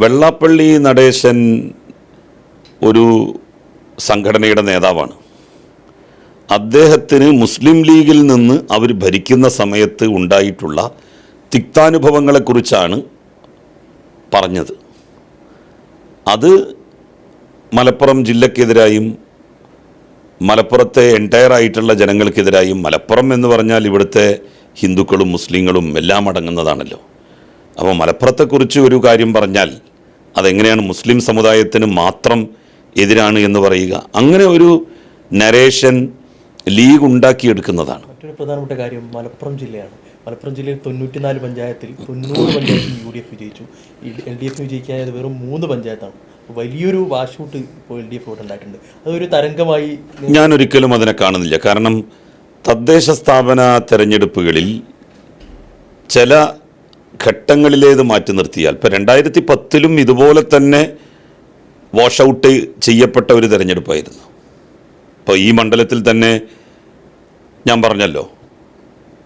വെള്ളാപ്പള്ളി നടേശൻ ഒരു സംഘടനയുടെ നേതാവാണ്. അദ്ദേഹത്തിന് മുസ്ലിം ലീഗിൽ നിന്ന് അവർ ഭരിക്കുന്ന സമയത്ത് ഉണ്ടായിട്ടുള്ള തിക്താനുഭവങ്ങളെക്കുറിച്ചാണ് പറഞ്ഞത്. അത് മലപ്പുറം ജില്ലക്കെതിരായും മലപ്പുറത്തെ എന്റയർ ആയിട്ടുള്ള ജനങ്ങൾക്കെതിരായും മലപ്പുറം എന്ന് പറഞ്ഞാൽ ഇവിടുത്തെ ഹിന്ദുക്കളും മുസ്ലിങ്ങളും എല്ലാം അടങ്ങുന്നതാണല്ലോ. അപ്പോൾ മലപ്പുറത്തെക്കുറിച്ച് ഒരു കാര്യം പറഞ്ഞാൽ അതെങ്ങനെയാണ് മുസ്ലിം സമുദായത്തിന് മാത്രം എതിരാണ് എന്ന് പറയുക. അങ്ങനെ ഒരു നരേഷൻ ലീഗ് ഉണ്ടാക്കിയെടുക്കുന്നതാണ്. മറ്റൊരു പ്രധാനപ്പെട്ട കാര്യം മലപ്പുറം ജില്ലയാണ്. മലപ്പുറം ജില്ലയിൽ തൊണ്ണൂറ്റിനാല് പഞ്ചായത്തിൽ തൊണ്ണൂറ് പഞ്ചായത്തിൽ യു ഡി എഫ് വിജയിച്ചു. എൽ ഡി എഫ് വിജയിക്കാനായത് വെറും മൂന്ന് പഞ്ചായത്താണ്. വലിയൊരു വാഷൂട്ട് ഇപ്പോൾ എൽ ഡി എഫ് ഉണ്ടായിട്ടുണ്ട്. അതൊരു തരംഗമായി ഞാൻ ഒരിക്കലും അതിനെ കാണുന്നില്ല. കാരണം തദ്ദേശ സ്ഥാപന തെരഞ്ഞെടുപ്പുകളിൽ ചില ഘട്ടങ്ങളിലേത് മാറ്റി നിർത്തിയാൽ? ഇപ്പം രണ്ടായിരത്തി പത്തിലും ഇതുപോലെ തന്നെ വാഷ് ഔട്ട് ചെയ്യപ്പെട്ട ഒരു തിരഞ്ഞെടുപ്പായിരുന്നു. ഇപ്പോൾ ഈ മണ്ഡലത്തിൽ തന്നെ ഞാൻ പറഞ്ഞല്ലോ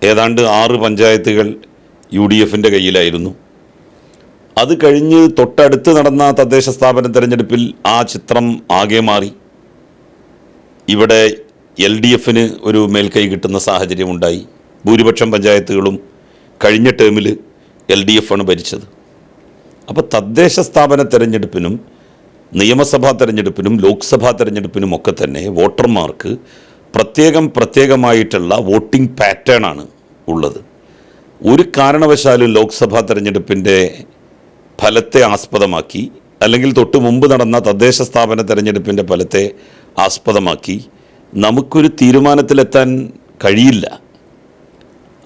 ഏതാണ്ട് ആറ് പഞ്ചായത്തുകൾ യു ഡി എഫിന്റെ കയ്യിലായിരുന്നു. അത് കഴിഞ്ഞ് തൊട്ടടുത്ത് നടന്ന തദ്ദേശ സ്ഥാപന തിരഞ്ഞെടുപ്പിൽ ആ ചിത്രം ആകെ മാറി. ഇവിടെ എൽ ഡി എഫിന് ഒരു മേൽക്കൈ കിട്ടുന്ന സാഹചര്യമുണ്ടായി. ഭൂരിപക്ഷം പഞ്ചായത്തുകളും കഴിഞ്ഞ ടേമിൽ എൽ ഡി എഫാണ് ഭരിച്ചത്. അപ്പോൾ തദ്ദേശ സ്ഥാപന തെരഞ്ഞെടുപ്പിനും നിയമസഭാ തെരഞ്ഞെടുപ്പിനും ലോക്സഭാ തെരഞ്ഞെടുപ്പിനും ഒക്കെ തന്നെ വോട്ടർമാർക്ക് പ്രത്യേകം പ്രത്യേകമായിട്ടുള്ള വോട്ടിംഗ് പാറ്റേണാണ് ഉള്ളത്. ഒരു കാരണവശാലും ലോക്സഭാ തെരഞ്ഞെടുപ്പിന്റെ ഫലത്തെ ആസ്പദമാക്കി അല്ലെങ്കിൽ തൊട്ട് മുമ്പ് നടന്ന തദ്ദേശ സ്ഥാപന തെരഞ്ഞെടുപ്പിന്റെ ഫലത്തെ ആസ്പദമാക്കി നമുക്കൊരു തീരുമാനത്തിലെത്താൻ കഴിയില്ല.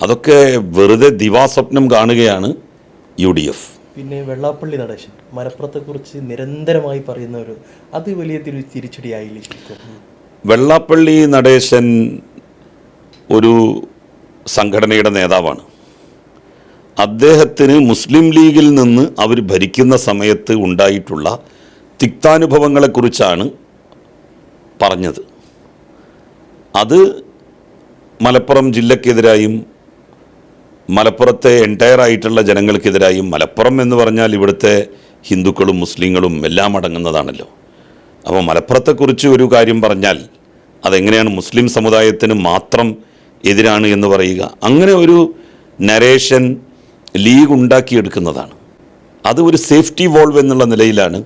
അതൊക്കെ വെറുതെ ദിവാസ്വപ്നം കാണുകയാണ് യു ഡി എഫ്. പിന്നെ വെള്ളാപ്പള്ളി നടേശൻ മലപ്പുറത്തെക്കുറിച്ച് നിരന്തരമായി പറയുന്ന ഒരു അത് വലിയ തിരി തിരിച്ചടിയായില്ലേ വെള്ളാപ്പള്ളി നടേശൻ ഒരു സംഘടനയുടെ നേതാവാണ്. അദ്ദേഹത്തിന് മുസ്ലിം ലീഗിൽ നിന്ന് അവർ ഭരിക്കുന്ന സമയത്ത് ഉണ്ടായിട്ടുള്ള തിക്താനുഭവങ്ങളെക്കുറിച്ചാണ് പറഞ്ഞത്. അത് മലപ്പുറം ജില്ലക്കെതിരായും മലപ്പുറത്തെ എന്റയർ ആയിട്ടുള്ള ജനങ്ങൾക്കെതിരായും മലപ്പുറം എന്ന് പറഞ്ഞാൽ ഇവിടുത്തെ ഹിന്ദുക്കളും മുസ്ലിങ്ങളും എല്ലാം അടങ്ങുന്നതാണല്ലോ. അപ്പോൾ മലപ്പുറത്തെക്കുറിച്ച് ഒരു കാര്യം പറഞ്ഞാൽ അതെങ്ങനെയാണ് മുസ്ലിം സമുദായത്തിന് മാത്രം എതിരാണ് എന്ന് പറയുക? അങ്ങനെ ഒരു നരേഷൻ ലീഗ് ഉണ്ടാക്കിയെടുക്കുന്നതാണ്. അത് ഒരു സേഫ്റ്റി വോൾവ് എന്നുള്ള നിലയിലാണ്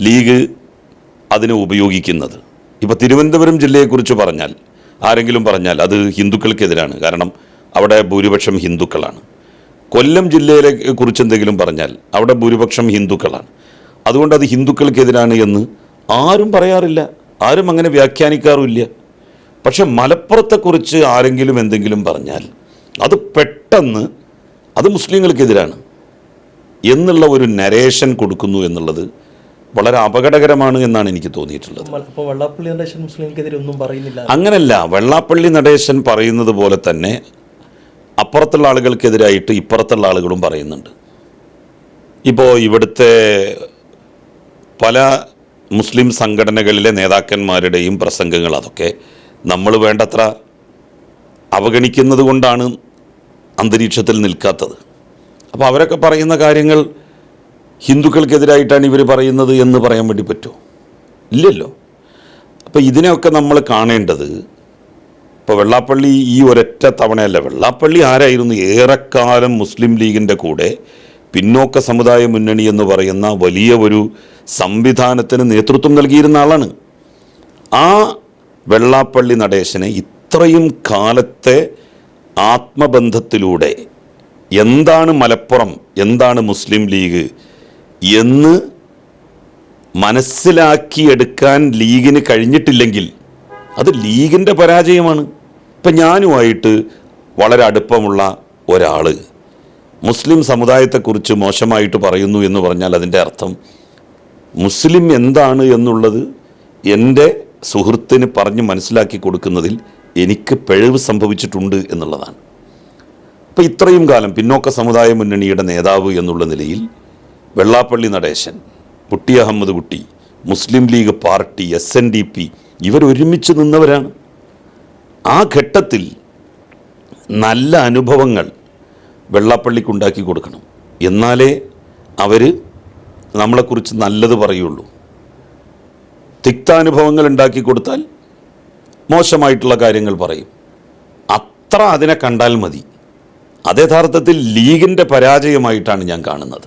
ലീഗ് അതിനെ ഉപയോഗിക്കുന്നത്. ഇപ്പോൾ തിരുവനന്തപുരം ജില്ലയെക്കുറിച്ച് പറഞ്ഞാൽ ആരെങ്കിലും പറഞ്ഞാൽ അത് ഹിന്ദുക്കൾക്കെതിരാണ്. കാരണം അവിടെ ഭൂരിപക്ഷം ഹിന്ദുക്കളാണ്. കൊല്ലം ജില്ലയിലെ കുറിച്ച് എന്തെങ്കിലും പറഞ്ഞാൽ അവിടെ ഭൂരിപക്ഷം ഹിന്ദുക്കളാണ്. അതുകൊണ്ട് അത് ഹിന്ദുക്കൾക്കെതിരാണ് എന്ന് ആരും പറയാറില്ല. ആരും അങ്ങനെ വ്യാഖ്യാനിക്കാറുമില്ല. പക്ഷെ മലപ്പുറത്തെക്കുറിച്ച് ആരെങ്കിലും എന്തെങ്കിലും പറഞ്ഞാൽ അത് പെട്ടെന്ന് അത് മുസ്ലിങ്ങൾക്കെതിരാണ് എന്നുള്ള ഒരു നരേഷൻ കൊടുക്കുന്നു എന്നുള്ളത് വളരെ അപകടകരമാണ് എന്നാണ് എനിക്ക് തോന്നിയിട്ടുള്ളത്. വെള്ളാപ്പള്ളി നടേശൻ മുസ്ലിംക്കെതിരെ ഒന്നും പറയുന്നില്ല. അങ്ങനല്ല വെള്ളാപ്പള്ളി നടേശൻ പറയുന്നത് പോലെ തന്നെ അപ്പുറത്തുള്ള ആളുകൾക്കെതിരായിട്ട് ഇപ്പുറത്തുള്ള ആളുകളും പറയുന്നുണ്ട്. ഇപ്പോൾ ഇവിടുത്തെ പല മുസ്ലിം സംഘടനകളിലെ നേതാക്കന്മാരുടെയും പ്രസംഗങ്ങൾ അതൊക്കെ നമ്മൾ വേണ്ടത്ര അവഗണിക്കുന്നത് കൊണ്ടാണ് അന്തരീക്ഷത്തിൽ നിൽക്കാത്തത്. അപ്പോൾ അവരൊക്കെ പറയുന്ന കാര്യങ്ങൾ ഹിന്ദുക്കൾക്കെതിരായിട്ടാണ് ഇവർ പറയുന്നത് എന്ന് പറയാൻ വേണ്ടി പറ്റുമോ? ഇല്ലല്ലോ. അപ്പോൾ ഇതിനെയൊക്കെ നമ്മൾ കാണേണ്ടത് ഇപ്പോൾ വെള്ളാപ്പള്ളി ഈ ഒരൊറ്റ തവണയല്ല. വെള്ളാപ്പള്ളി ആരായിരുന്നു? ഏറെക്കാലം മുസ്ലിം ലീഗിന്റെ കൂടെ പിന്നോക്ക സമുദായ മുന്നണി എന്ന് പറയുന്ന വലിയ ഒരു സംവിധാനത്തിന് നേതൃത്വം നൽകിയിരുന്ന ആളാണ്. ആ വെള്ളാപ്പള്ളി നടേശനെ ഇത്രയും കാലത്തെ ആത്മബന്ധത്തിലൂടെ എന്താണ് മലപ്പുറം എന്താണ് മുസ്ലിം ലീഗ് എന്ന് മനസ്സിലാക്കിയെടുക്കാൻ ലീഗിന് കഴിഞ്ഞിട്ടില്ലെങ്കിൽ അത് ലീഗിന്റെ പരാജയമാണ്. ഇപ്പം ഞാനുമായിട്ട് വളരെ അടുപ്പമുള്ള ഒരാൾ മുസ്ലിം സമുദായത്തെക്കുറിച്ച് മോശമായിട്ട് പറയുന്നു എന്ന് പറഞ്ഞാൽ അതിന്റെ അർത്ഥം മുസ്ലിം എന്താണ് എന്നുള്ളത് എന്റെ സുഹൃത്തിന് പറഞ്ഞ് മനസ്സിലാക്കി കൊടുക്കുന്നതിൽ എനിക്ക് പിഴവ് സംഭവിച്ചിട്ടുണ്ട് എന്നുള്ളതാണ്. അപ്പോൾ ഇത്രയും കാലം പിന്നോക്ക സമുദായ മുന്നണിയുടെ നേതാവ് എന്നുള്ള നിലയിൽ Vellappally Natesan Kutty Ahmed Kutty Muslim League party S N D P ഇവരൊരുമിച്ച് നിന്നവരാണ്. ആ ഘട്ടത്തിൽ നല്ല അനുഭവങ്ങൾ വെള്ളാപ്പള്ളിക്ക് ഉണ്ടാക്കി കൊടുക്കണം. എന്നാലേ അവർ നമ്മളെക്കുറിച്ച് നല്ലത് പറയുള്ളൂ. തിക്താനുഭവങ്ങൾ ഉണ്ടാക്കി കൊടുത്താൽ മോശമായിട്ടുള്ള കാര്യങ്ങൾ പറയും. അത്ര അതിനെ കണ്ടാൽ മതി. അത് യഥാർത്ഥത്തിൽ ലീഗിന്റെ പരാജയമായിട്ടാണ് ഞാൻ കാണുന്നത്.